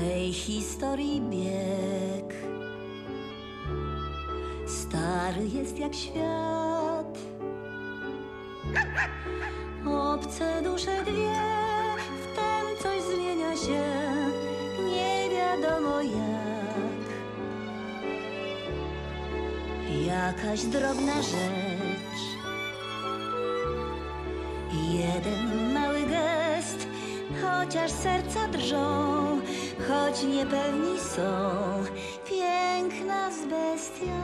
tej historii bieg. Stary jest jak świat. Obce dusze dwie, wtem coś zmienia się, nie wiadomo jak. Jakaś drobna rzecz, jeden mały gest, chociaż serca drżą, choć niepewni są, piękna z bestią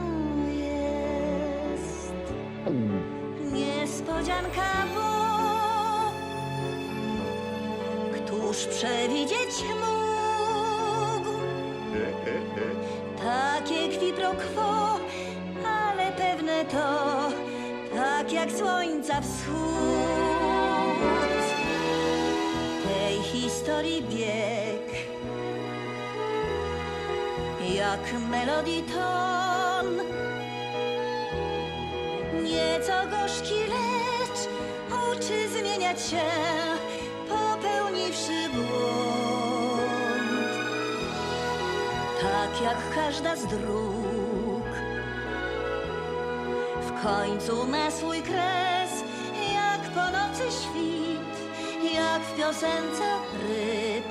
jest. Niespodzianka, bo któż przewidzieć mógł takie quo, ale pewne to, tak jak słońca wschód. Tej historii bieg, jak melodii ton, nieco gorzki, lecz uczy zmieniać się, popełniwszy błąd. Tak jak każda z dróg, w końcu ma swój kres, jak po nocy świt, jak w piosence rytm,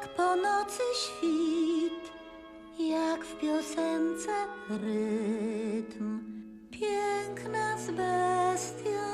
Jak po nocy świt, jak w piosence rytm, piękna z bestią